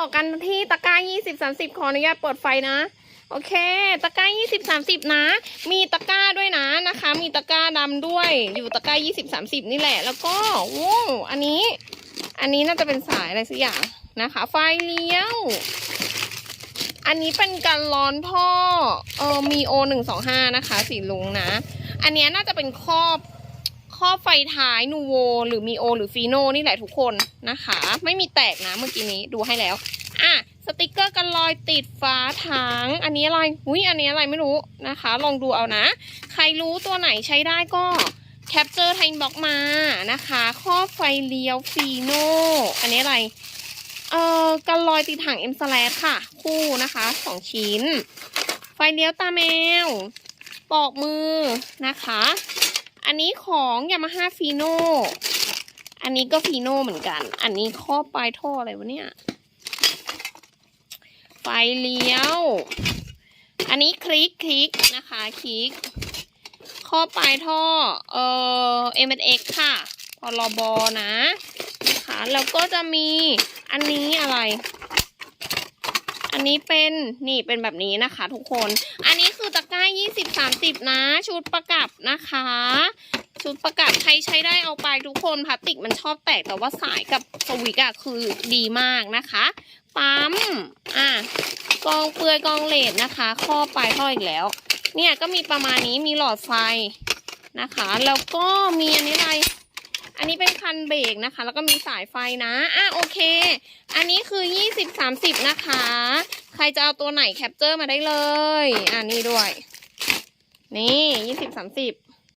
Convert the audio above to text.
ต่อกันที่ตะกร้า20 30ขออนุญาตเปิดไฟนะ โอเค ตะกร้า20 30นะ มีตะกร้าด้วยนะนะคะ มีตะกร้าดำด้วย อยู่ตะกร้า20 30นี่แหละ แล้วก็ว้วอันนี้ อันนี้น่าจะเป็นสายอะไรสักอย่างนะคะ ไฟเลี้ยว อันนี้เป็นการร้อนท่อ เออมีโอหนึ่งสองห้านะคะ สีลุงนะ อันนี้น่าจะเป็นครอบ ครอไฟท้ายนูโวหรือมีโอหรือฟีโนนี่แหละทุกคนนะคะ ไม่มีแตกนะเมื่อกี้นี้ดูให้แล้ว อะสติกเกอร์กันรอยติดฝาถัง อันนี้อะไรอุ้ยอันนี้อะไรไม่รู้นะคะ ลองดูเอานะ ใครรู้ตัวไหนใช้ได้ก็แคปเจอร์ไทม์บล็อกมานะคะครอไฟเลี้ยวฟีโนอันนี้อะไรเอ่อกันรอยติดถังเอ็มสแลค่ะ คู่นะคะสองชิ้น ไฟเลี้ยวตาแมว ปอกมือนะคะ อันนี้ของยามาฮ่าฟีโนอันนี้ก็ฟีโนเหมือนกัน อันนี้ครอบปลายท่ออะไรวะเนี่ย ไฟเลี้ยว อันนี้คลิกคลิกนะคะคลิกครอบปลายท่อ เอ่อ m x ค่ะพรบนะนะคะแล้วก็จะมีอันนี้อะไร อันนี้เป็นนี่เป็นแบบนี้นะคะทุกคน อันนี้คือตะกร้า20 30นะ ชุดประกับนะคะ ชุดประกับใครใช้ได้เอาไปทุกคนพลาสติกมันชอบแตกแต่ว่าสายกับสวิกอะคือดีมากนะคะปั๊มอะกองเปลือยกองเลดนะคะ ข้อปลายท่ออีกแล้ว เนี่ยก็มีประมาณนี้มีหลอดไฟนะคะ แล้วก็มีอันนี้อะไร อันนี้เป็นคันเบรกนะคะ แล้วก็มีสายไฟนะอะโอเค อันนี้คือ 20 30 นะคะ ใครจะเอาตัวไหนแคปเจอร์มาได้เลย อะนี่ด้วย นี่ 20 30